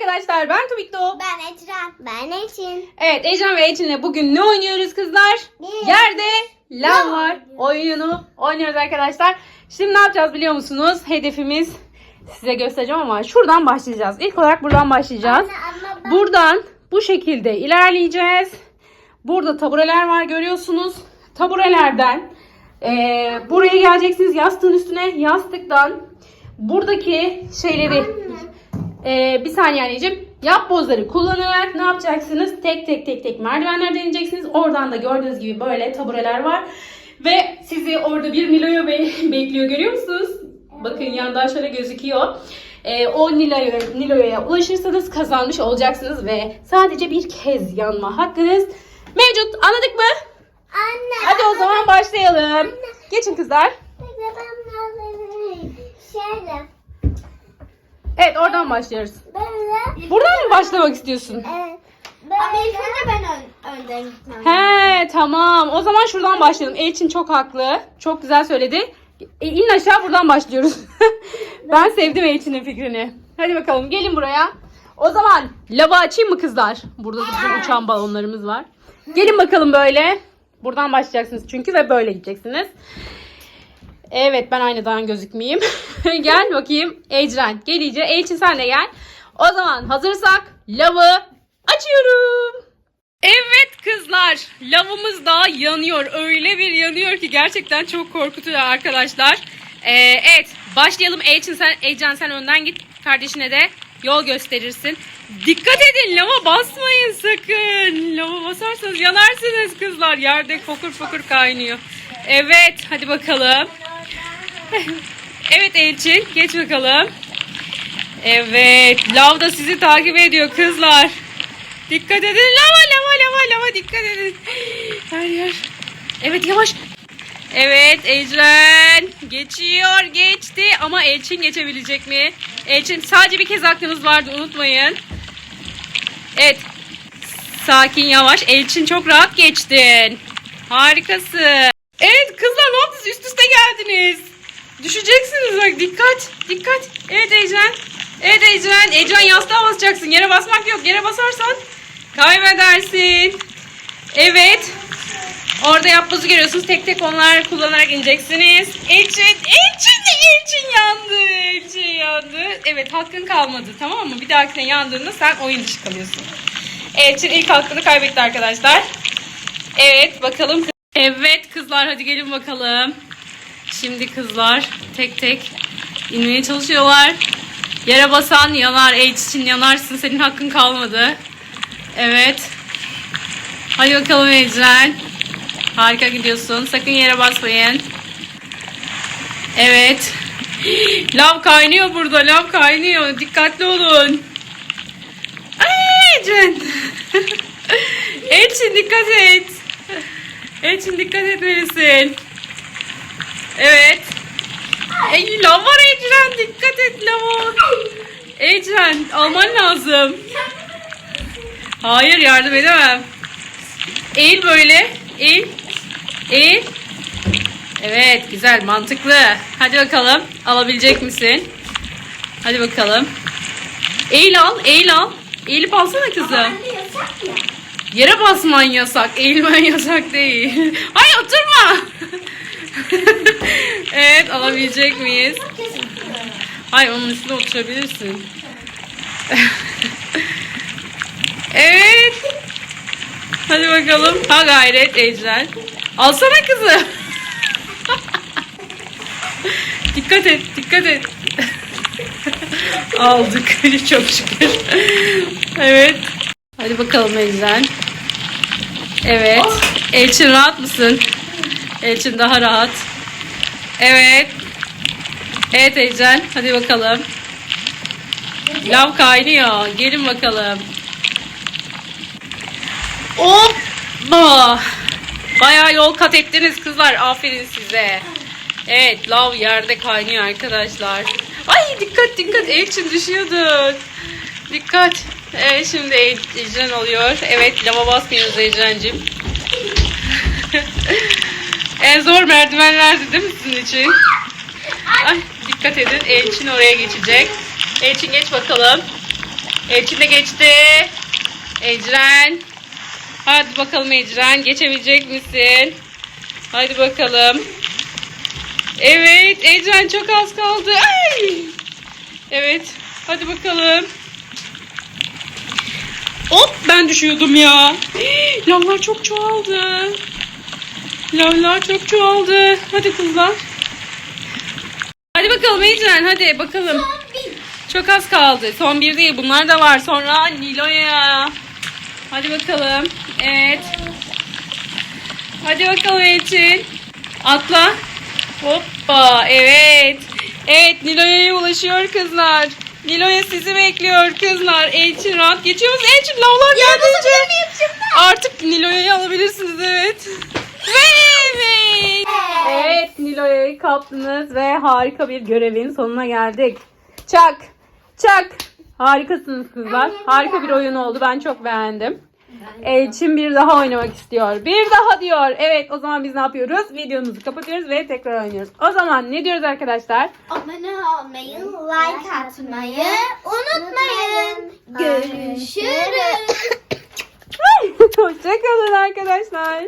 arkadaşlar. Ben Tubikto. Ben Ecren. Ben Eçin. Evet Ecem ve Ecrin'le bugün ne oynuyoruz kızlar? Bir- Yerde Lav var. Oyununu oynuyoruz arkadaşlar. Şimdi ne yapacağız biliyor musunuz? Hedefimiz size göstereceğim ama şuradan başlayacağız. İlk olarak buradan başlayacağız. Anne ama ben... Buradan bu şekilde ilerleyeceğiz. Burada tabureler var görüyorsunuz. Taburelerden eee, buraya geleceksiniz yastığın üstüne. Yastıktan buradaki şeyleri eee, bir saniye anneciğim. Yap bozları kullanarak ne yapacaksınız? Tek tek tek tek merdivenlerden ineceksiniz. Oradan da gördüğünüz gibi böyle tabureler var. Ve sizi orada bir Nilo'ya be- bekliyor görüyor musunuz? Bakın yandan şöyle gözüküyor. Ee, o Nilo'ya Nilo'ya ulaşırsanız kazanmış olacaksınız ve sadece bir kez yanma hakkınız mevcut. Anladık mı? Anne. Hadi o zaman başlayalım. Geçin kızlar. Şöyle. Evet oradan başlıyoruz. Böyle. Buradan mı başlamak istiyorsun? Evet. Böyle. Ama ilk önce ben ön, önden gitmem. He tamam. O zaman şuradan başlayalım. Elçin çok haklı. Çok güzel söyledi. E, in aşağı buradan başlıyoruz. ben sevdim Elçin'in fikrini. Hadi bakalım gelin buraya. O zaman lava açayım mı kızlar? Burada da bizim uçan balonlarımız var. Gelin bakalım böyle. Buradan başlayacaksınız çünkü ve böyle gideceksiniz. Evet ben aynadan gözükmeyeyim. gel bakayım Ecren. Gel iyice. Elçin sen de gel. O zaman hazırsak lavı açıyorum. Evet kızlar, lavımız daha yanıyor. Öyle bir yanıyor ki gerçekten çok korkutuyor arkadaşlar. Ee, evet, başlayalım. Elçin sen, Ecen sen önden git. Kardeşine de yol gösterirsin. Dikkat edin, lava basmayın sakın. Lava basarsanız yanarsınız kızlar. Yerde fokur fokur kaynıyor. Evet, hadi bakalım. evet Elçin, geç bakalım. Evet, lav da sizi takip ediyor kızlar. Dikkat edin. Lava lava lava lava dikkat edin. Her yer. Evet yavaş. Evet Ecren geçiyor geçti ama Elçin geçebilecek mi? Elçin sadece bir kez hakkınız vardı unutmayın. Evet. Sakin yavaş. Elçin çok rahat geçtin. Harikasın. Evet kızlar ne yaptınız? Üst üste geldiniz. Düşeceksiniz bak dikkat. Dikkat. Evet Ecren. Evet Ecren. Ecren yastığa basacaksın. Yere basmak yok. Yere basarsan kaybedersin. Evet. Orada yapbozu görüyorsunuz. Tek tek onlar kullanarak ineceksiniz. Elçin, Elçin Elçin yandı. Elçin yandı. Evet hakkın kalmadı tamam mı? Bir dahakine yandığında sen oyun dışı kalıyorsun. Elçin ilk hakkını kaybetti arkadaşlar. Evet bakalım. Evet kızlar hadi gelin bakalım. Şimdi kızlar tek tek inmeye çalışıyorlar. Yere basan yanar. Elçin yanarsın. Senin hakkın kalmadı. Evet. Hadi bakalım Ecren. Harika gidiyorsun. Sakın yere basmayın. Evet. Lav kaynıyor burada. Lav kaynıyor. Dikkatli olun. Ay Ecren. Elçin dikkat et. Elçin dikkat etmelisin. Evet. Ey lav var Ecren. Dikkat et lava. Ecren alman lazım. Hayır yardım edemem. Eğil böyle. Eğil. Eğil. Evet güzel mantıklı. Hadi bakalım alabilecek misin? Hadi bakalım. Eğil al eğil al. Eğilip alsana kızım. Yere basman yasak. Eğilmen yasak değil. Hayır oturma. evet alabilecek miyiz? Hayır onun üstüne oturabilirsin. evet. Hadi bakalım. Ha gayret Ecren. Alsana kızı. dikkat et, dikkat et. Aldık. Çok şükür. evet. Hadi bakalım Ecren. Evet. Elçin rahat mısın? Elçin daha rahat. Evet. Evet Ecren. Hadi bakalım. Lav kaynıyor. Gelin bakalım. Hoppa. Bayağı yol kat ettiniz kızlar. Aferin size. Evet lav yerde kaynıyor arkadaşlar. Ay dikkat dikkat Elçin düşüyordun. Dikkat. Evet şimdi Ecren oluyor. Evet lava basmıyoruz Ecren'cim. En zor merdivenlerdi değil mi sizin için? Ay dikkat edin Elçin oraya geçecek. Elçin geç bakalım. Elçin de geçti. Ecren. Hadi bakalım Ecren. Geçebilecek misin? Hadi bakalım. Evet. Ecren çok az kaldı. Ay! Evet. Hadi bakalım. Hop ben düşüyordum ya. Hii, Lavlar çok çoğaldı. Lavlar çok çoğaldı. Hadi kızlar. Hadi bakalım Ecren hadi bakalım. Çok az kaldı. Son bir değil. Bunlar da var. Sonra Nilo'ya. Hadi bakalım. Evet. Hadi bakalım Elçin. Atla. Hoppa. Evet. Evet Nilo'ya ulaşıyor kızlar. Nilo'ya sizi bekliyor kızlar. Elçin rahat geçiyor musun? Elçin lavlar geldince. Artık Nilo'yu alabilirsiniz evet. Ve evet. Evet Nilo'yu kaptınız ve harika bir görevin sonuna geldik. Çak. Çak. Harikasınız kızlar. Harika bir oyun oldu. Ben çok beğendim. Elçin bir daha oynamak istiyor. Bir daha diyor. Evet o zaman biz ne yapıyoruz? Videomuzu kapatıyoruz ve tekrar oynuyoruz. O zaman ne diyoruz arkadaşlar? Abone olmayı, like atmayı unutmayın. Görüşürüz. Hoşçakalın arkadaşlar.